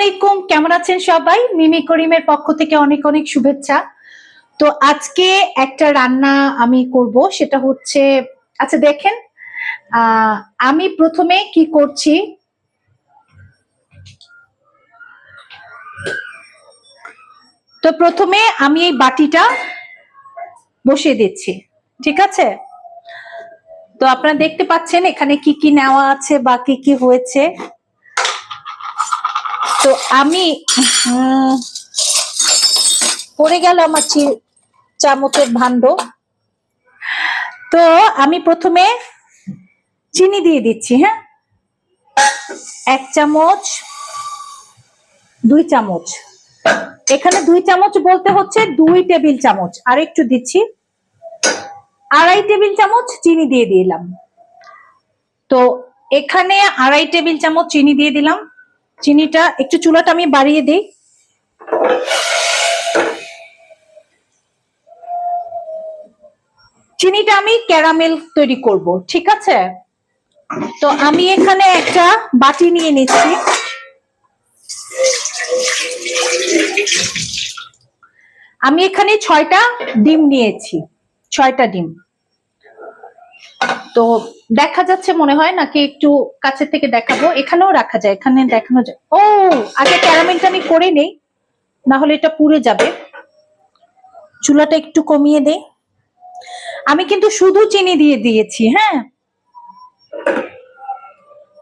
আলাইকুম, কেমন আছেন সবাই? মিমি করিমের পক্ষ থেকে অনেক অনেক শুভেচ্ছা। তো আজকে একটা রান্না আমি করব, সেটা হচ্ছে আচ্ছা দেখেন আমি প্রথমে কি করছি? তো প্রথমে আমি এই বাটিটা বসিয়ে দিচ্ছি, ঠিক আছে? তো আপনারা দেখতে পাচ্ছেন এখানে কি কি নেওয়া আছে বা কি কি হয়েছে। তো আমি পড়ে গেল আমার চামচের ভাণ্ড। তো আমি প্রথমে চিনি দিয়ে দিচ্ছি হ্যাঁ? এক চামচ, দুই চামচ। এখানে দুই চামচ বলতে হচ্ছে দুই টেবিল চামচ। আর একটু দিচ্ছি। আড়াই টেবিল চামচ চিনি দিয়ে দিলাম। তো এখানে আড়াই টেবিল চামচ চিনি দিয়ে দিলাম। চিনিটা, একটু চুলাটা আমি বাড়িয়ে দিই। চিনিটা আমি ক্যারামেল তৈরি করব, ঠিক আছে? তো আমি এখানে একটা বাটি নিয়ে নিচ্ছি। আমি এখানে ছয়টা ডিম নিয়েছি, ছয়টা ডিম। তো দেখা যাচ্ছে মনে হয় নাকি একটু কাছে থেকে দেখাবো। এখানেও রাখা যায়, এখানে দেখানো যায়। ও, আগে ক্যারামেলটা আমি করে নেই, না হলে এটা পুড়ে যাবে। চুলাটা একটু কমিয়ে দেই। আমি কিন্তু শুধু চিনি দিয়ে দিয়েছি হ্যাঁ?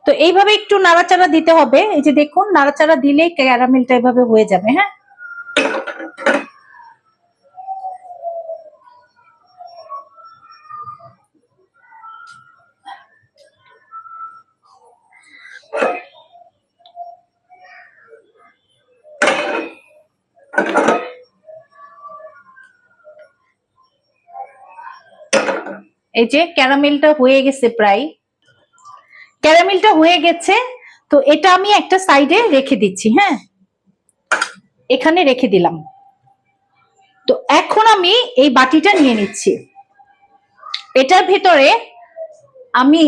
তো এইভাবে একটু নাড়াচাড়া দিতে হবে। এই যে দেখুন, নাড়াচাড়া দিলে ক্যারামেলটা এভাবে হয়ে যাবে হ্যাঁ? এই যে ক্যারামেলটা হয়ে গেছে প্রায়। ক্যারামেলটা হয়ে গেছে, তো এটা আমি একটা সাইডে রেখে দিচ্ছি হ্যাঁ? এখানে রেখে দিলাম। তো এখন আমি এই বাটিটা নিয়ে নিচ্ছি। এটার ভেতরে আমি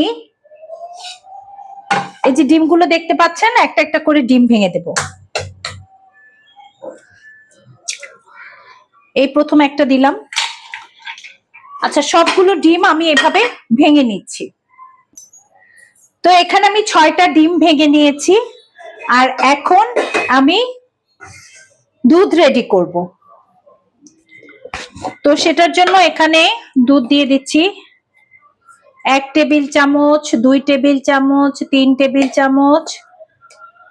এই যে ডিমগুলো দেখতে পাচ্ছেন, একটা একটা করে ডিম ভেঙে দেব। এই প্রথম একটা দিলাম। আচ্ছা সবগুলো ডিম আমি এভাবে ভেঙে নিচ্ছি। তো এখানে আমি ছয়টা ডিম ভেঙে নিয়েছি, আর এখন আমি দুধ রেডি করব। তো সেটার জন্য এখানে দুধ দিয়ে দিচ্ছি। এক টেবিল চামচ, দুই টেবিল চামচ, তিন টেবিল চামচ,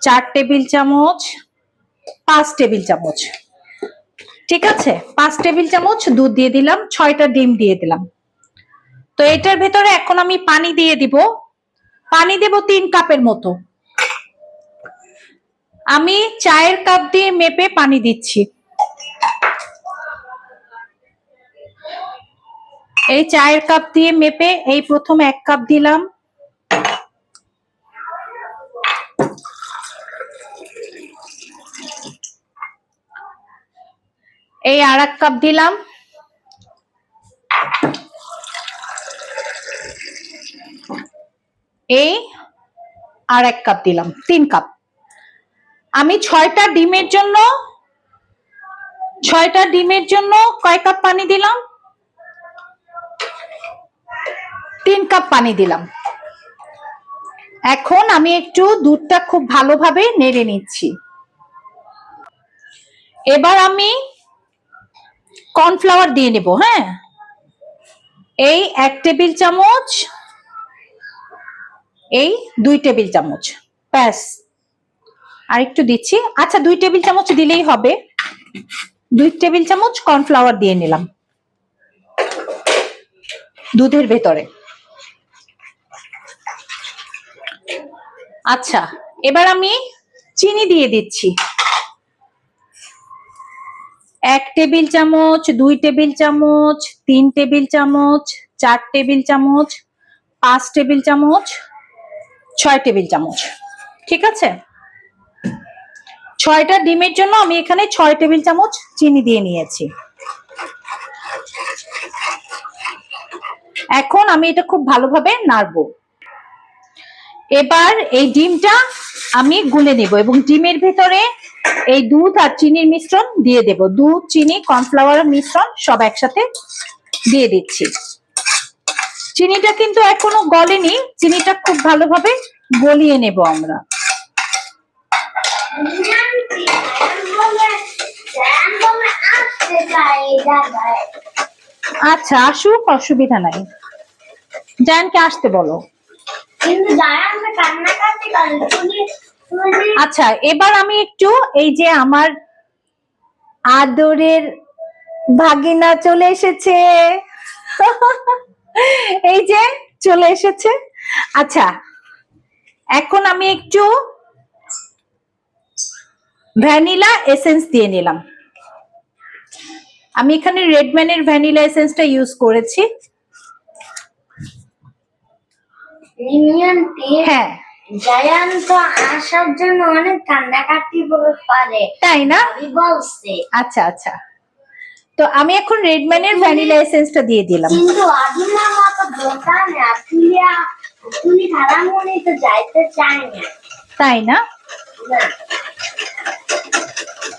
চার টেবিল চামচ, পাঁচ টেবিল চামচ। ঠিক আছে? পাঁচ টেবিল চামচ দুধ দিয়ে দিলাম, ছয়টা ডিম দিয়ে দিলাম। তো এটার ভেতরে এখন আমি পানি দিয়ে দিব। পানি দেব তিন কাপের মতো। আমি চায়ের কাপ দিয়ে মেপে পানি দিচ্ছি। এই চায়ের কাপ দিয়ে মেপে এই প্রথম এক কাপ দিলাম। এই আর এক কাপ দিলাম। এই আর এক কাপ দিলাম, তিন কাপ। আমি ছয়টা ডিমের জন্য, ছয়টা ডিমের জন্য কয় কাপ পানি দিলাম? তিন কাপ পানি দিলাম। এখন আমি একটু দুধটা খুব ভালোভাবে নেড়ে নিচ্ছি। এবার আমি কর্নফ্লাওয়ার দিয়ে নেব হ্যাঁ? এই এক টেবিল চামচ, এই দুই টেবিল চামচ, ব্যাস। আর একটু দিচ্ছি। আচ্ছা দুই টেবিল চামচ দিলেই হবে। দুই টেবিল চামচ কর্নফ্লাওয়ার দিয়ে নিলাম। দুধের ভেতরে। আচ্ছা এবার আমি চিনি দিয়ে দিচ্ছি। এক টেবিল চামচ, দুই টেবিল চামচ, তিন টেবিল চামচ, চার টেবিল চামচ, পাঁচ টেবিল চামচ, ছয় টেবিল চামচ। ঠিক আছে? ছয়টা ডিমের জন্য আমি এখানে ছয় টেবিল চামচ চিনি দিয়ে নিয়েছি। এখন আমি এটা খুব ভালোভাবে নাড়বো। এবার এই ডিমটা আমি গুলে নেব এবং ডিমের ভেতরে এই দুধ আর চিনির মিশ্রণ দিয়ে দেব। দুধ, চিনি কর্নফ্লাওয়ার মিশ্রণ সব একসাথে দিয়ে দিচ্ছি। চিনিটা কিন্তু এখনও গলেনি, চিনিটা খুব ভালোভাবে গলিয়ে নেব আমরা। আচ্ছা আসুক, অসুবিধা নাই। জায়ানকে আসতে বলো। কিন্তু আচ্ছা এবার আমি একটু এই যে আমার আদরের ভাগিনা চলে এসেছে। এই যে চলে এসেছে। আচ্ছা এখন আমি একটু ভ্যানিলা এসেন্স দিয়ে নিলাম। আমি এখানে রেডম্যানের ভ্যানিলা এসেন্সটা ইউজ করেছি। হ্যাঁ। জায়ান তো আসার জন্য অনেক কান্নাকাটি পারে। তাই না? বলছে। আচ্ছা আচ্ছা। তো আমি এখন রেডম্যানের ভ্যানিলা এসেন্সটা দিয়ে দিলাম। কিন্তু আদিমার মতো দোকানে আতুলিয়া তুমি ধারামণি তো যাইতে চায় না। তাই না? না।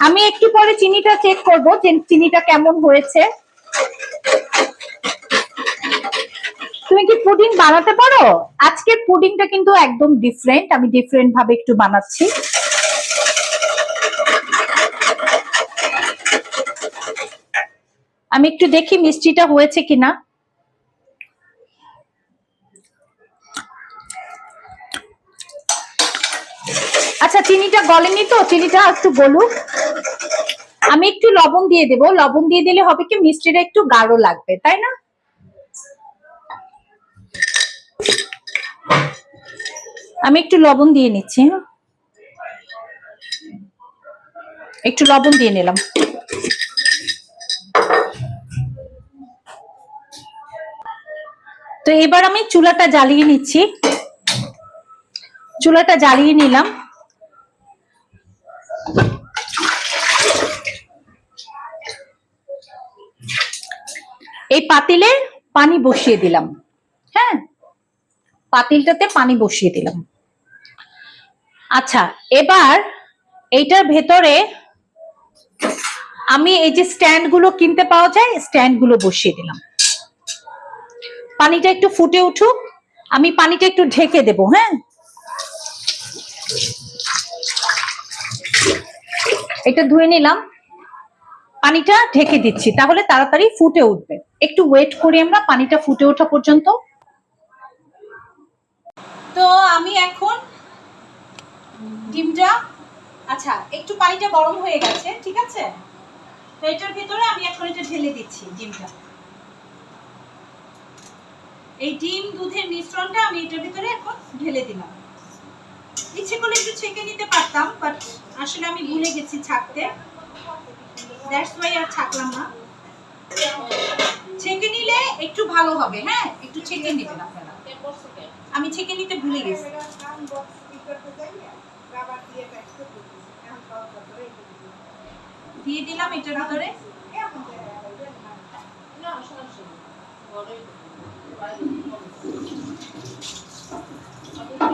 আমি একটু পরে চিনিটা চেক করব যে চিনিটা কেমন হয়েছে। তুমি কি পুডিং বানাতে পারো? আজকের পুডিংটা কিন্তু একদম ডিফারেন্ট আমি ডিফারেন্ট ভাবে একটু বানাচ্ছি। আমি একটু দেখি মিষ্টিটা হয়েছে কিনা। আচ্ছা চিনিটা গলেনি তো, চিনিটা একটু গলুক। আমি একটু লবণ দিয়ে দেবো। লবণ দিয়ে দিলে হবে কি, মিষ্টিটা একটু গাঢ় লাগবে, তাই না? আমি একটু লবণ দিয়ে নিচ্ছি? একটু লবণ দিয়ে নিলাম। তো এবার আমি চুলাটা জ্বালিয়ে নিচ্ছি। চুলাটা জ্বালিয়ে নিলাম। এই পাতিলে পানি বসিয়ে দিলাম। হ্যাঁ? পাতিলটাতে পানি বসিয়ে দিলাম। আচ্ছা এবার এইটার ভেতরে আমি এই যে স্ট্যান্ডগুলো কিনতে পাওয়া যায়, স্ট্যান্ডগুলো বসিয়ে দিলাম। পানিটা একটু ফুটে উঠুক, আমি পানিটা একটু ঢেকে দেব হ্যাঁ? এটা ধুয়ে নিলাম। পানিটা ঢেকে দিচ্ছি, তাহলে তাড়াতাড়ি ফুটে উঠবে। একটু ওয়েট করি আমরা, পানিটা ফুটে ওঠা পর্যন্ত। তো আমি এখন ডিমটা আচ্ছা একটু পানিটা গরম হয়ে গেছে, ঠিক আছে? তো এটার ভিতরে আমি এখন এটা ঢেলে দিচ্ছি, ডিমটা। এই ডিম দুধের মিশ্রণটা আমি এটার ভিতরে এখন ঢেলে দিলাম। ইচ্ছে করলে একটু ছেঁকে নিতে পারতাম বাট আসলে আমি ভুলে গেছি ছাকতে। দ্যাটস ওয়াই আর ছাকলাম না। ছেঁকে নিলে একটু ভালো হবে হ্যাঁ? একটু ছেঁকে নেবেন আপনারা। আমি ছেঁকে নিতে ভুলে গেছি। দিয়ে দিলাম এটার ভিতরে।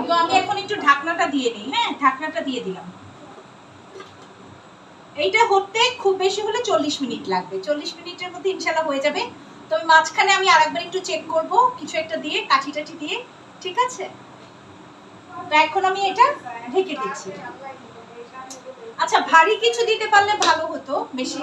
তো আমি এখন একটু ঢাকনাটা দিয়ে নিই হ্যাঁ? ঢাকনাটা দিয়ে দিলাম। এইটা হতে খুব বেশি হলে চল্লিশ মিনিট লাগবে। চল্লিশ মিনিটের মধ্যে ইনশাল্লাহ হয়ে যাবে। তবে মাঝখানে আমি আরেকবার একটু চেক করব, কিছু একটা দিয়ে, কাঠি টাঠি দিয়ে। ঠিক আছে? এখন আমি এটা ঢেকে দিচ্ছি। আচ্ছা ভারী কিছু দিতে পারলে ভালো হতো বেশি।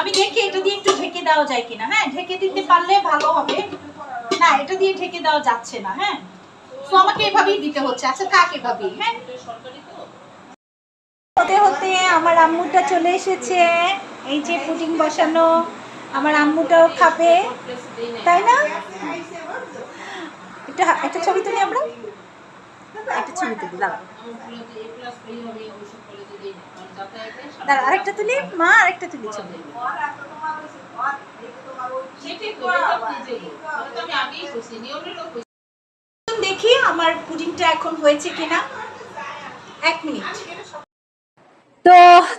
আমি দেখি এটা দিয়ে একটু ঢেকে দেওয়া যায় কিনা? হ্যাঁ ঢেকে দিতে পারলে ভালো হবে। না, এটা দিয়ে ঢেকে দেওয়া যাচ্ছে না হ্যাঁ? তো আমাকে এভাবেই দিতে হচ্ছে। আচ্ছা থাক এভাবেই হ্যাঁ? হতে হতে আমার আম্মুটা চলে এসেছে। এই যে পুডিং বসানো, আমার আম্মুটাও খাবে, তাই না? একটা একটা ছবি তুলি আমরা? একটা ছবি তুলি, দাঁড়া। দাঁড়া, আরেকটা তুলি? মা, আরেকটা তুলি ছবি। দেখি আমার পুডিংটা এখন হয়েছে কিনা। এক মিনিট।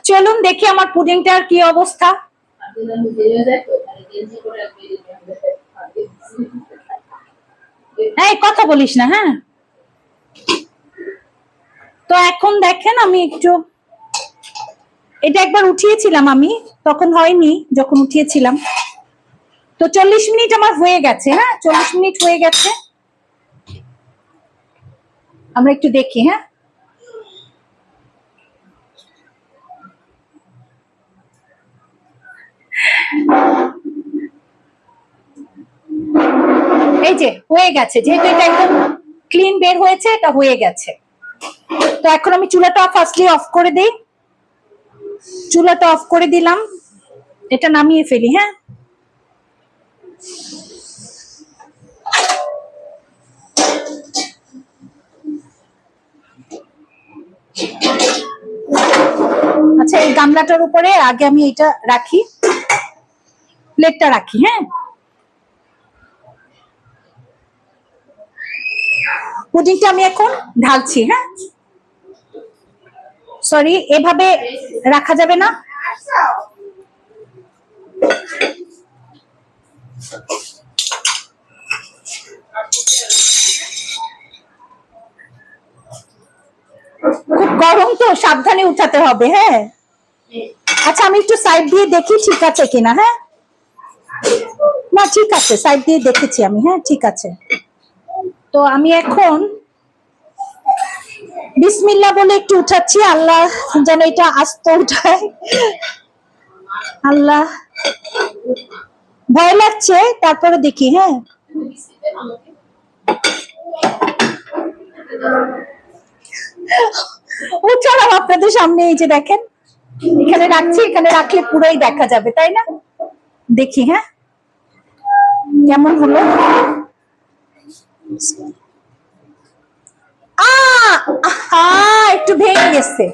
চলুন দেখি আমার পুডিংটার কি অবস্থা। এই, কথা বলিস না হ্যাঁ? তো এখন দেখেন আমি একটু, এটা একবার উঠিয়েছিলাম আমি, তখন হয়নি যখন উঠিয়েছিলাম। তো চল্লিশ মিনিট আমার হয়ে গেছে হ্যাঁ? চল্লিশ মিনিট হয়ে গেছে। আমরা একটু দেখি হ্যাঁ? হয়ে গেছে। যেহেতু এটা একদম ক্লিন বের হয়েছে, এটা হয়ে গেছে। তো এখন আমি চুলাটা ফার্স্টলি অফ করে দেই। চুলাটা অফ করে দিলাম। এটা নামিয়ে ফেলি হ্যাঁ? আচ্ছা এই গামলাটার উপরে আগে আমি এটা রাখি। প্লেটটা রাখি হ্যাঁ? পুডিংটা আমি এখন ঢালছি হ্যাঁ? সরি এভাবে রাখা যাবে না। খুব গরম তো, সাবধানে উঠাতে হবে হ্যাঁ? আচ্ছা আমি একটু সাইড দিয়ে দেখি ঠিক আছে কিনা হ্যাঁ? না, ঠিক আছে সাইড দিয়ে দেখেছি আমি হ্যাঁ ঠিক আছে। তো আমি এখন বিসমিল্লা বলে একটু উঠাচ্ছি, আল্লাহ যেন এটা আস্ত উঠায়। আল্লাহ। ভয় লাগছে, তারপরে দেখি হ্যাঁ। উঠালাম আপনাদের সামনে এই যে দেখেন, এখানে রাখছি, এখানে রাখলে পুরোই দেখা যাবে, তাই না? দেখি হ্যাঁ। কেমন হলো? আহ! আহা, একটু ভেঙে গেছে।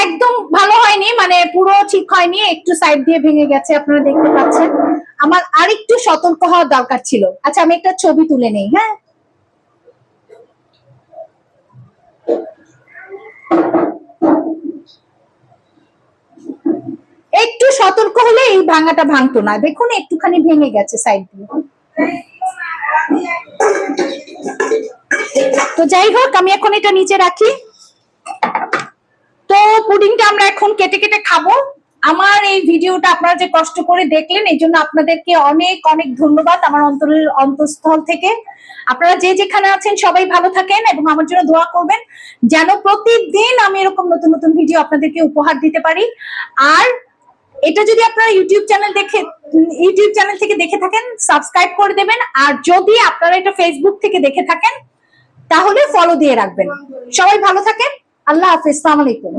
একদম ভালো হয়নি মানে পুরো ঠিক হয়নি একটু সাইড দিয়ে ভেঙে গেছে আপনারা দেখতে পাচ্ছেন। আমার আরেকটু সতর্ক হওয়া দরকার ছিল। আচ্ছা আমি একটা ছবি তুলে নেই হ্যাঁ? একটু সতর্ক হলে এই ভাঙাটা ভাঙতো না। দেখুন একটুখানি ভেঙে গেছে সাইড দিয়ে। তো যাই হোক, আমি এখন এটা নিচে রাখি। তো পুডিংটা আমরা এখন কেটে কেটে খাব। আমার এই ভিডিওটা আপনারা যে কষ্ট করে দেখলেন, এই জন্য আপনাদেরকে অনেক অনেক ধন্যবাদ আমার অন্তরের অন্তঃস্থল থেকে। আপনারা যে যেখানে আছেন সবাই ভালো থাকেন এবং আমার জন্য দোয়া করবেন, যেন প্রতিদিন আমি এরকম নতুন নতুন ভিডিও আপনাদেরকে উপহার দিতে পারি। আর এটা যদি আপনারা ইউটিউব চ্যানেল দেখে ইউটিউব চ্যানেল থেকে দেখে থাকেন সাবস্ক্রাইব করে দেবেন। আর যদি আপনারা এটা ফেসবুক থেকে দেখে থাকেন তাহলে ফলো দিয়ে রাখবেন। সবাই ভালো থাকেন। আল্লাহ হাফিজ। আলাইকুম